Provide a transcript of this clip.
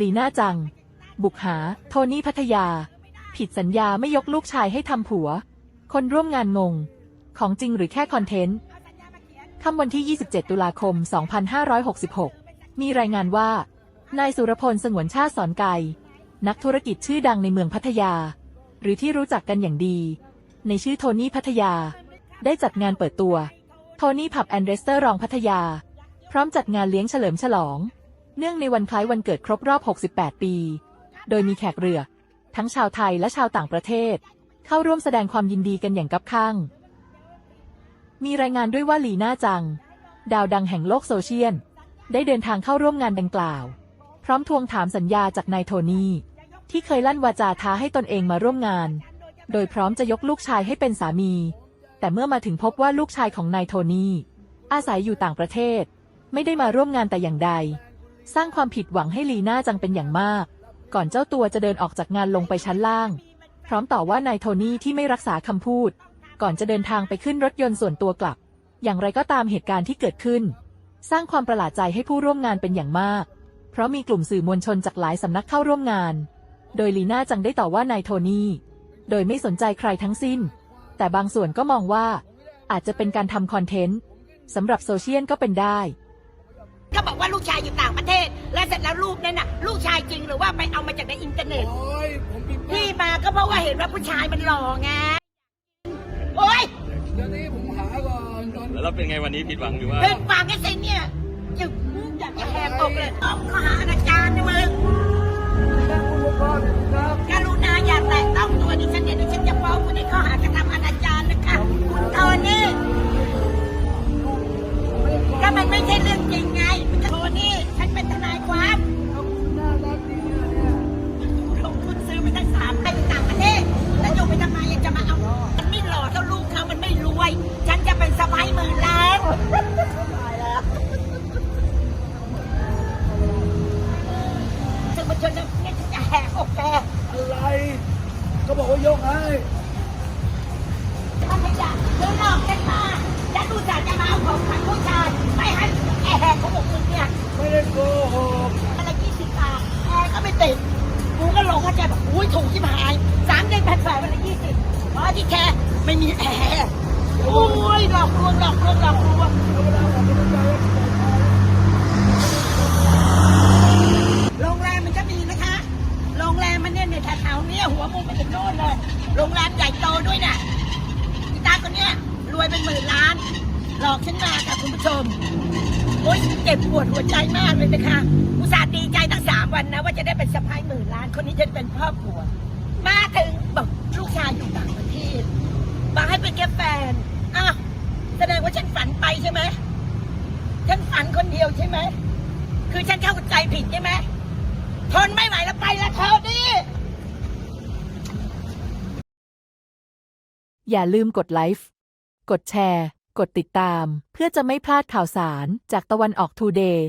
ลีน่าจัง บุกหา โทนี่พัทยา ผิดสัญญาไม่ยกลูกชายให้ทำผัว คนร่วมงานงง ของจริงหรือแค่คอนเทนต์ ค่ำวันที่ 27 ตุลาคม 2566 มีรายงานว่า นายสุรพลสงวนชาติสอนไกนักธุรกิจชื่อดังในเมืองพัทยา หรือที่รู้จักกันอย่างดี ในชื่อโทนี่พัทยา ได้จัดงานเปิดตัว โทนี่ผับแอนเดรสเตอร์รองพัทยา พร้อมจัดงานเลี้ยงเฉลิมฉลอง เนื่องในวันคล้ายวันเกิดครบรอบ 68 ปี โดยมีแขกเรือ ทั้งชาวไทยและชาวต่างประเทศ เข้าร่วมแสดงความยินดีกันอย่างกับข้าง มีรายงานด้วยว่าลีน่าจัง ดาวดังแห่งโลกโซเชียลได้เดินทางเข้าร่วมงานดังกล่าว พร้อมทวงถามสัญญาจากนายโทนี่ที่เคยลั่นวาจาท้าให้ตนเองมาร่วมงาน โดยพร้อมจะยกลูกชายให้เป็นสามี แต่เมื่อมาถึงพบว่าลูกชายของนายโทนี่อาศัยอยู่ต่างประเทศ ไม่ได้มาร่วมงานแต่อย่างใด สร้างความผิดหวังให้ลีน่าจังเป็นอย่างมาก ก่อนเจ้าตัวจะเดินออกจากงานลงไปชั้นล่าง พร้อมต่อว่านายโทนี่ที่ไม่รักษาคำพูด ก่อนจะเดินทางไปขึ้นรถยนต์ส่วนตัวกลับ อย่างไรก็ตามเหตุการณ์ที่เกิดขึ้น สร้างความประหลาดใจให้ผู้ร่วมงานเป็นอย่างมาก เพราะมีกลุ่มสื่อมวลชนจากหลายสำนักเข้าร่วมงาน โดยลีน่าจังได้ต่อว่านายโทนี่ โดยไม่สนใจใครทั้งสิ้น แต่บางส่วนก็มองว่า อาจจะเป็นการทำคอนเทนต์สำหรับโซเชียลก็เป็นได้ก็บอกว่าลูกชายอยู่ต่างประเทศ แล้วเสร็จแล้วรูปนั้นน่ะ ลูกชายจริงหรือว่าไปเอามาจากในอินเทอร์เน็ตโอ้ยผมพิมพ์ที่มาก็เพราะว่าเห็นว่าผู้ชายมันหล่อไงโอ๊ยเดี๋ยวนี้ผมหาก่อนตอนแล้วเป็นไงวันนี้ผิดหวังหรือว่าเพิ่งฟังไอ้สิเนี่ยอยากอยากจะแหกอกเลยต้องข้อหาอนาจารนะมึงนั่ง วยฉันจะเป็นสะพ้ายหมื่นล้านตายแล้วซึ่งมันชนแล้วเนี่ยฉันจะแหกอกแกอะไร ก็บอกว่ายกให้ถ้าไม่อยากเดินออกฉันมาฉันดูจากจะมาเอาของขวัญผู้ชายไม่ให้แอร์ของผมเนี่ยไม่ได้โกหกอะไรยี่สิบบาทแอร์ก็ไม่ติดกูก็หลงเข้าใจแบบอุ้ยถูกชิบหายสามเดือนแผ่นแปดวันละยี่สิบเพราะที่แค่ไม่มีแอร์โอ้ย หลอกลวงหลอกลวงหลอกลวงโรงแรมมันก็มีนะคะโรงแรมมันเนี่ยในแถวๆเนี้ยหัวมุมไปถึงโน่นเลยโรงแรมใหญ่โตด้วยน่ะอีตาคนเนี้ยรวยเป็นหมื่นล้าน หลอกฉันมาค่ะคุณผู้ชมโอ๊ยเจ็บปวดหัวใจมากเลยนะคะอุตส่าห์ดีใจตั้งสามวันนะ ว่าจะได้เป็นสะพายหมื่นล้านคนนี้จะเป็นพ่อผัวมาถึงบอกลูกชายอยู่ต่างประเทศมาให้เป็นแค่แฟนอ้าวแสดงว่าฉันฝันไป ใช่ไหมฉันฝันคนเดียวใช่ไหม คือฉันเข้าใจผิดใช่ไหม ทนไม่ไหวแล้วไปแล้วเธอดิอย่าลืมกดไลค์กดแชร์ กดติดตาม เพื่อจะไม่พลาดข่าวสารจากตะวันออกทูเดย์